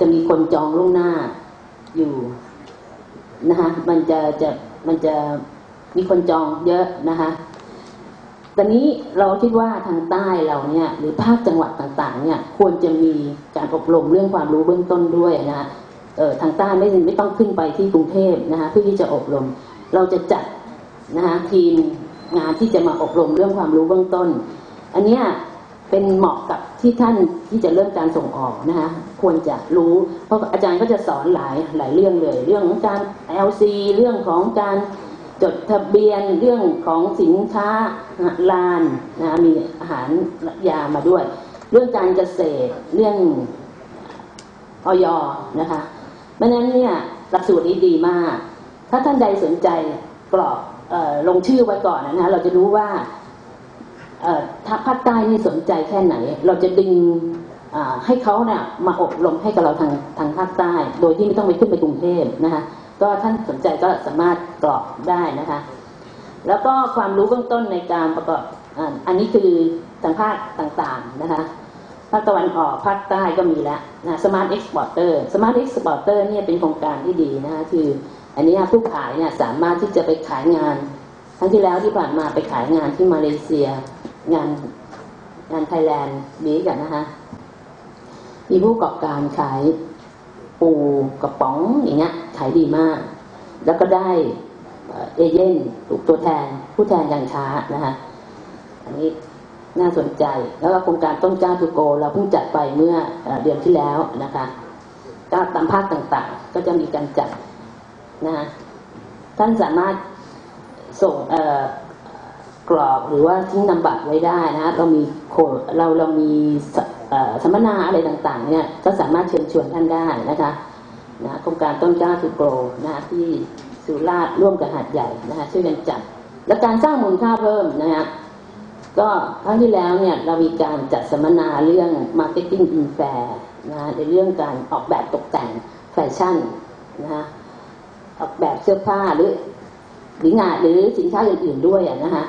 จะมีคนจองล่วงหน้าอยู่นะคะมันจะจะมันจะมีคนจองเยอะนะคะตอนนี้เราคิดว่าทางใต้เราเนี่ยหรือภาคจังหวัดต่างๆ เนี่ยควรจะมีการอบรมเรื่องความรู้เบื้องต้นด้วยนะคะเออทางใต้ไม่ไม่ต้องขึ้นไปที่กรุงเทพนะคะเพื่อที่จะอบรม เราจะจัดนะคะทีมงานที่จะมาอบรมเรื่องความรู้เบื้องต้น อันเนี้ย เป็นเหมาะกับที่ท่านที่จะเริ่มการส่งออกนะคะควรจะรู้ เพราะอาจารย์ก็จะสอนหลายหลายเรื่องเลย เรื่องของการ LC เรื่องของการจดทะเบียนเรื่องของสินค้าลานนะมีอาหารยามาด้วย เรื่องการเกษตรเรื่องออยนะคะเพราะฉะนั้นเนี่ยหลักสูตรนี้ดีมาก ถ้าท่านใดสนใจกรอกลงชื่อไว้ก่อนนะคะเราจะรู้ว่า ถ้าภาคใต้นี่สนใจแค่ไหน เราจะดึงให้เขาเนี่ยมาอบรมให้กับเราทางทางภาคใต้ โดยที่ไม่ต้องไปขึ้นไปกรุงเทพนะคะก็ท่านสนใจก็สามารถกรอกได้นะคะ แล้วก็ความรู้เบื้องต้นในการประกอบอันนี้คือทางภาคต่างๆนะคะภาคตะวันออกภาคใต้ก็มีแล้วนะ Smart Exporter Smart Exporter เนี่ยเป็นโครงการที่ดีนะคะคืออันนี้ผู้ขายเนี่ยสามารถที่จะไปขายงาน ครั้งที่แล้วที่ผ่านมาไปขายงานที่มาเลเซีย งานงานไทยแลนด์บีกันนะคะ มีผู้ประกอบการขายปูกระป๋องอย่างเงี้ยขายดีมาก แล้วก็ได้เอเย่นถูกตัวแทน ผู้แทนการค้านะคะอันนี้น่าสนใจ แล้วก็โครงการต้นกล้าทูโก เราเพิ่งจัดไปเมื่อเดือนที่แล้วนะคะก็ตามภาคต่างๆ ก็จะมีการจัดนะคะท่านสามารถส่งเอ่อ กรอบหรือว่าทิ้งนำบัตรไว้ได้นะเรามีโคดเราเรามีสัมมนาอะไรต่างๆเนี่ยก็สามารถเชิญชวนท่านได้นะคะนะโครงการต้นกล้าคือโกรนะคะที่สุราษฎร์ร่วมกับหาดใหญ่นะคะช่วยกันจัดและการสร้างมูลค่าเพิ่มนะคะก็ครั้งที่แล้วเนี่ยเรามีการจัดสัมมนาเรื่อง Marketing in Fair นะในเรื่องการออกแบบตกแต่งแฟชั่นนะคะออกแบบเสื้อผ้าหรือหรืองานหรือสินค้าอื่นๆด้วยนะคะ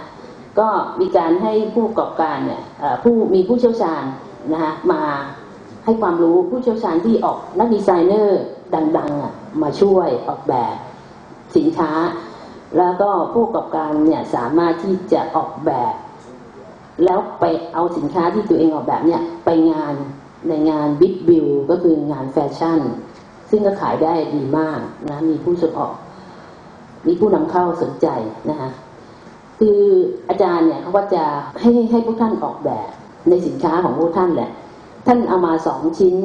ก็มีการให้ผู้ประกอบการเนี่ยผู้มีผู้เชี่ยวชาญนะคะมาให้ความรู้ผู้เชี่ยวชาญที่ออกนักดีไซเนอร์ดังๆมาช่วยออกแบบสินค้า แล้วก็ผู้ประกอบการเนี่ยสามารถที่จะออกแบบ แล้วไปเอาสินค้าที่ตัวเองออกแบบเนี่ยไปงานในงานบิ๊กบิลก็คืองานแฟชั่น ซึ่งก็ขายได้ดีมากนะมีผู้ส่งออก มีผู้นำเข้าสนใจนะคะ คืออาจารย์เนี่ยเขาก็จะให้ให้พวกท่านออกแบบในสินค้าของพวกท่านแหละ ท่านเอามาสองชิ้น